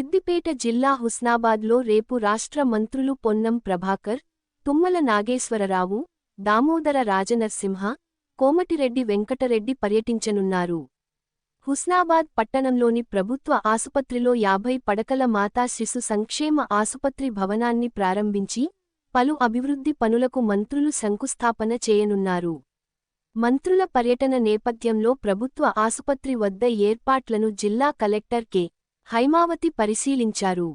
సిద్దిపేట జిల్లా హుస్నాబాద్లో రేపు రాష్ట్ర మంత్రులు పొన్నం ప్రభాకర్ తుమ్మల నాగేశ్వరరావు దామోదర రాజనర్సింహ కోమటిరెడ్డి వెంకటరెడ్డి పర్యటించనున్నారు. హుస్నాబాద్ పట్టణంలోని ప్రభుత్వ ఆసుపత్రిలో యాభై పడకల మాతా శిశు సంక్షేమ ఆసుపత్రి భవనాన్ని ప్రారంభించి పలు అభివృద్ధి పనులకు మంత్రులు శంకుస్థాపన చేయనున్నారు. మంత్రుల పర్యటన నేపథ్యంలో ప్రభుత్వ ఆసుపత్రి వద్ద ఏర్పాట్లను జిల్లా కలెక్టర్ కె. హైమావతి పరిశీలించారు.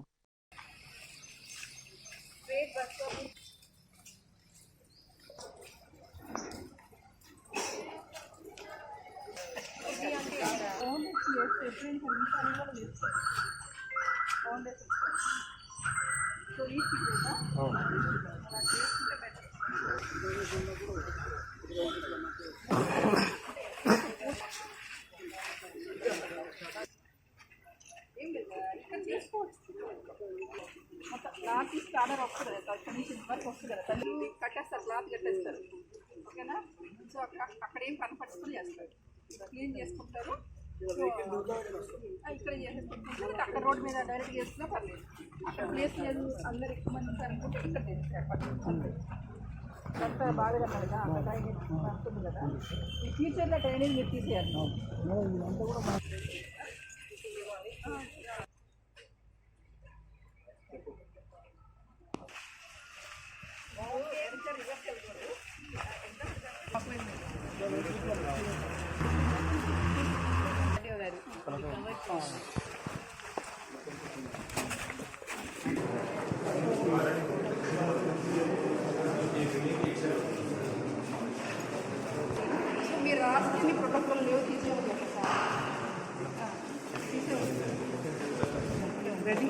ఇక్కడ తీసుకోవచ్చు క్లాత్ ఇస్తే ఆర్డర్ వస్తుంది కదా ఇక్కడ నుంచి వరకు వస్తుంది కదా తల్లి కట్టేస్తారు క్లాత్ కట్టేస్తారు ఓకేనా సో అక్కడ అక్కడ ఏం కనపడుచుకుని చేస్తారు క్లీన్ చేసుకుంటారు ఇక్కడ చేసేసుకుంటారు అక్కడ రోడ్ మీద డైరెక్ట్ చేస్తున్నా పర్లేదు అక్కడ ప్లేస్ లేదు అందరు ఎక్కువ మంది అనుకుంటే ఇక్కడ చేస్తారు అంతా బాగా కదా అక్కడ డ్రైనేజ్ ఉంటుంది కదా ఈ ఫ్యూచర్లో డ్రైనేజ్ మీరు తీసేయాలి. మీరు రాసుకుని ప్రోటోకాల్ లేవు తీసేయాలి రెడీ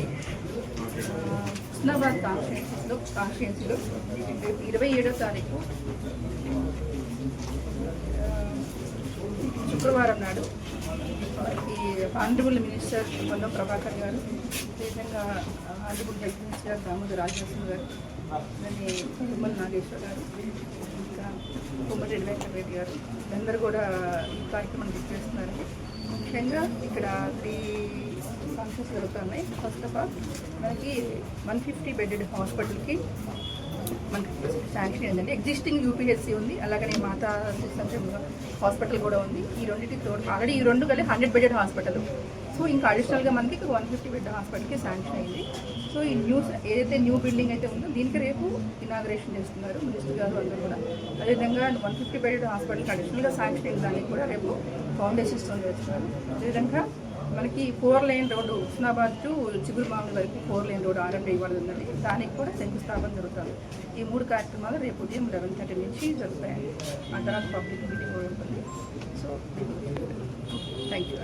హుస్నాబాద్ కాన్ఫరెన్స్లో కాన్ఫరెన్స్లో రేపు ఇరవై ఏడో తారీఖు. శుక్రవారం నాడు మనకి ఆనరబుల్ మినిస్టర్ పొన్నం ప్రభాకర్ గారు అదేవిధంగా honourable health minister Damodar Rajeshwar garu అలానే తుమ్మల నాగేశ్వర్ గారు ఇంకా కొమ్మరెడ్డి వెంకటరెడ్డి గారు అందరూ కూడా ఈ కార్యక్రమాన్ని విచ్చేస్తున్నారండి ముఖ్యంగా ఇక్కడ త్రీ ఫంక్షన్స్ జరుగుతున్నాయి. ఫస్ట్ ఆఫ్ ఆల్ మనకి వన్ ఫిఫ్టీ బెడెడ్ హాస్పిటల్కి మనకి శాంక్షన్ అయిందండి ఎగ్జిస్టింగ్ యూపీహెచ్సి ఉంది అలాగనే మాతా సంక్షేమ హాస్పిటల్ కూడా ఉంది. ఈ రెండింటికి తోడు ఆల్రెడీ ఈ రెండు కలిసి హండ్రెడ్ బెడెడ్ హాస్పిటల్ సో ఇంకా అడిషనల్గా మనకి వన్ ఫిఫ్టీ బెడ్ హాస్పిటల్కి శాంక్షన్ అయింది. సో ఈ న్యూ ఏదైతే న్యూ బిల్డింగ్ అయితే ఉందో దీనికి రేపు ఇనాగ్రేషన్ చేస్తున్నారు మినిస్టర్ గారు అందరూ కూడా. అదేవిధంగా వన్ ఫిఫ్టీ బెడ్ హాస్పిటల్కి అడిషనల్గా శాంక్షన్ అయిన దానికి కూడా రేపు ఫౌండేషన్ స్టోన్ చేస్తున్నారు. అదేవిధంగా మనకి four lane road Husnabad to Chigurumamidi వరకు ఫోర్ లైన్ రోడ్డు ఆరంభ ఇవ్వాలి దానికి కూడా శంకుస్థాపన జరుగుతుంది. ఈ మూడు కార్యక్రమాలు రేపు ఉదయం లెవెన్ థర్టీ నుంచి జరుగుతాయండి. ఆ తర్వాత పబ్లిక్ మీటింగ్ కూడా ఉంటుంది. So thank you